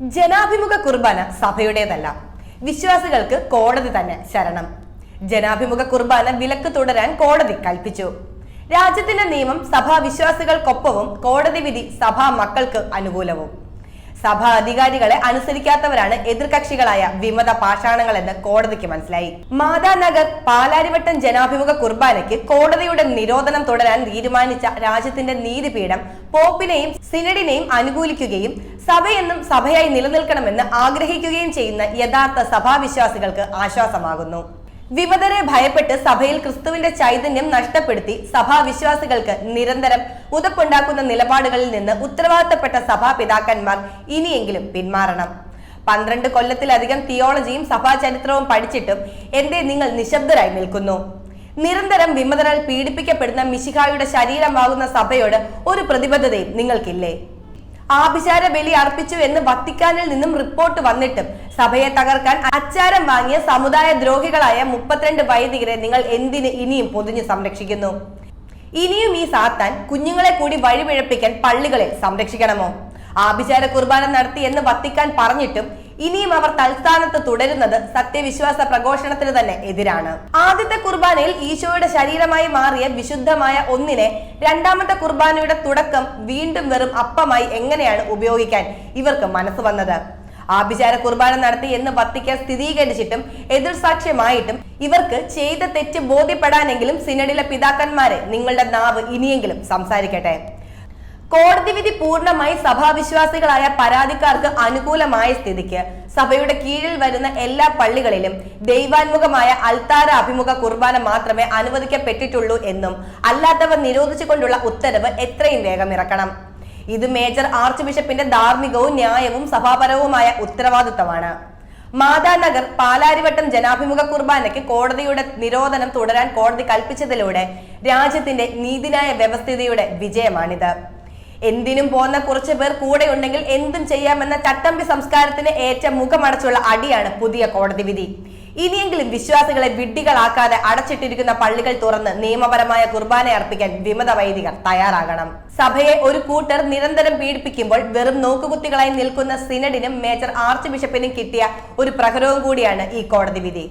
ജനാഭിമുഖ കുർബാന സഭയുടേതല്ല. വിശ്വാസികൾക്ക് കോടതി തന്നെ ശരണം. ജനാഭിമുഖ കുർബാന വിലക്ക് തുടരാൻ കോടതി കൽപ്പിച്ചു. രാജ്യത്തിന്റെ നിയമം സഭാ വിശ്വാസികൾക്കൊപ്പവും കോടതി വിധി സഭാ മക്കൾക്ക് അനുകൂലവും. സഭാ അധികാരികളെ അനുസരിക്കാത്തവരാണ് എതിർകക്ഷികളായ വിമത പാഷാണങ്ങളെന്ന് കോടതിക്ക് മനസ്സിലായി. മാതാനഗർ പാലാരിവട്ടം ജനാഭിമുഖ കുർബാനയ്ക്ക് കോടതിയുടെ നിരോധനം തുടരാൻ തീരുമാനിച്ച രാജ്യത്തിന്റെ നീതിപീഠം പോപ്പിനെയും സിനഡിനെയും അനുകൂലിക്കുകയും സഭയെന്നും സഭയായി നിലനിൽക്കണമെന്ന് ആഗ്രഹിക്കുകയും ചെയ്യുന്ന യഥാർത്ഥ സഭാവിശ്വാസികൾക്ക് ആശ്വാസമാകുന്നു. വിമതരെ ഭയപ്പെട്ട് സഭയിൽ ക്രിസ്തുവിന്റെ ചൈതന്യം നഷ്ടപ്പെടുത്തി സഭാവിശ്വാസികൾക്ക് നിരന്തരം ഉതപ്പുണ്ടാക്കുന്ന നിലപാടുകളിൽ നിന്ന് ഉത്തരവാദിത്തപ്പെട്ട സഭാ പിതാക്കന്മാർ ഇനിയെങ്കിലും പിന്മാറണം. പന്ത്രണ്ട് കൊല്ലത്തിലധികം തിയോളജിയും സഭാ ചരിത്രവും പഠിച്ചിട്ടും എന്തേ നിങ്ങൾ നിശബ്ദരായി നിൽക്കുന്നു? നിരന്തരം വിമതരാൽ പീഡിപ്പിക്കപ്പെടുന്ന മിശിഹായുടെ ശരീരമാകുന്ന സഭയോട് ഒരു പ്രതിബദ്ധതയും നിങ്ങൾക്കില്ലേ? ആഭിചാര ബലി അർപ്പിച്ചു എന്ന് വത്തിക്കാനിൽ നിന്നും റിപ്പോർട്ട് വന്നിട്ടും സഭയെ തകർക്കാൻ അച്ചാരം വാങ്ങിയ സമുദായ ദ്രോഹികളായ മുപ്പത്തിരണ്ട് വൈദികരെ നിങ്ങൾ എന്തിന് ഇനിയും പൊതിഞ്ഞു സംരക്ഷിക്കുന്നു? ഇനിയും ഈ സാത്താൻ കുഞ്ഞുങ്ങളെ കൂടി വഴിപിഴപ്പിക്കാൻ പള്ളികളെ സംരക്ഷിക്കണമോ? ആഭിചാര കുർബാന നടത്തി എന്ന് വത്തിക്കാൻ പറഞ്ഞിട്ടും ഇനിയും അവർ തൽസ്ഥാനത്ത് തുടരുന്നത് സത്യവിശ്വാസ പ്രഘോഷണത്തിന് തന്നെ എതിരാണ്. ആദ്യത്തെ കുർബാനയിൽ ഈശോയുടെ ശരീരമായി മാറിയ വിശുദ്ധമായ ഒന്നിനെ രണ്ടാമത്തെ കുർബാനയുടെ തുടക്കം വീണ്ടും വെറും അപ്പമായി എങ്ങനെയാണ് ഉപയോഗിക്കാൻ ഇവർക്ക് മനസ്സ് വന്നത്? ആഭിചാര കുർബാന നടത്തി എന്ന് വത്തിക്കാൻ സ്ഥിരീകരിച്ചിട്ടും എതിർ സാക്ഷ്യമായിട്ടും ഇവർക്ക് ചെയ്ത തെറ്റ് ബോധ്യപ്പെടാനെങ്കിലും സിനഡിലെ പിതാക്കന്മാരെ നിങ്ങളുടെ നാവ് ഇനിയെങ്കിലും സംസാരിക്കട്ടെ. കോടതി വിധി പൂർണമായി സഭാവിശ്വാസികളായ പരാതിക്കാർക്ക് അനുകൂലമായ സ്ഥിതിക്ക്. സഭയുടെ കീഴിൽ വരുന്ന എല്ലാ പള്ളികളിലും ദൈവാത്മുഖമായ അൽത്താര അഭിമുഖ കുർബാന മാത്രമേ അനുവദിക്കപ്പെട്ടിട്ടുള്ളൂ എന്നും അല്ലാത്തവർ നിരോധിച്ചുകൊണ്ടുള്ള ഉത്തരവ് എത്രയും വേഗം ഇറക്കണം. ഇത് മേജർ ആർച്ച് ബിഷപ്പിന്റെ ധാർമ്മികവും ന്യായവും സഭാപരവുമായ ഉത്തരവാദിത്തമാണ്. മാതാനഗർ പാലാരിവട്ടം ജനാഭിമുഖ കുർബാനയ്ക്ക് കോടതിയുടെ നിരോധനം തുടരാൻ കോടതി കൽപ്പിച്ചതിലൂടെ രാജ്യത്തിന്റെ നീതിന്യായ വ്യവസ്ഥിതിയുടെ വിജയമാണിത്. എന്തിനും പോന്ന കുറച്ച് പേർ കൂടെ ഉണ്ടെങ്കിൽ എന്തും ചെയ്യാമെന്ന ചട്ടമ്പി സംസ്കാരത്തിന് ഏറ്റ മുഖമടച്ചുള്ള അടിയാണ് പുതിയ കോടതി വിധി. ഇനിയെങ്കിലും വിശ്വാസികളെ വിഡ്ഢികളാക്കാതെ അടച്ചിട്ടിരിക്കുന്ന പള്ളികൾ തുറന്ന് നിയമപരമായ കുർബാന അർപ്പിക്കാൻ വിമത വൈദികർ തയ്യാറാകണം. സഭയെ ഒരു കൂട്ടർ നിരന്തരം പീഡിപ്പിക്കുമ്പോൾ വെറും നോക്കുകുത്തികളായി നിൽക്കുന്ന സിനഡിനും മേജർ ആർച്ച് ബിഷപ്പിനും കിട്ടിയ ഒരു പ്രഹരവും കൂടിയാണ് ഈ കോടതി വിധി.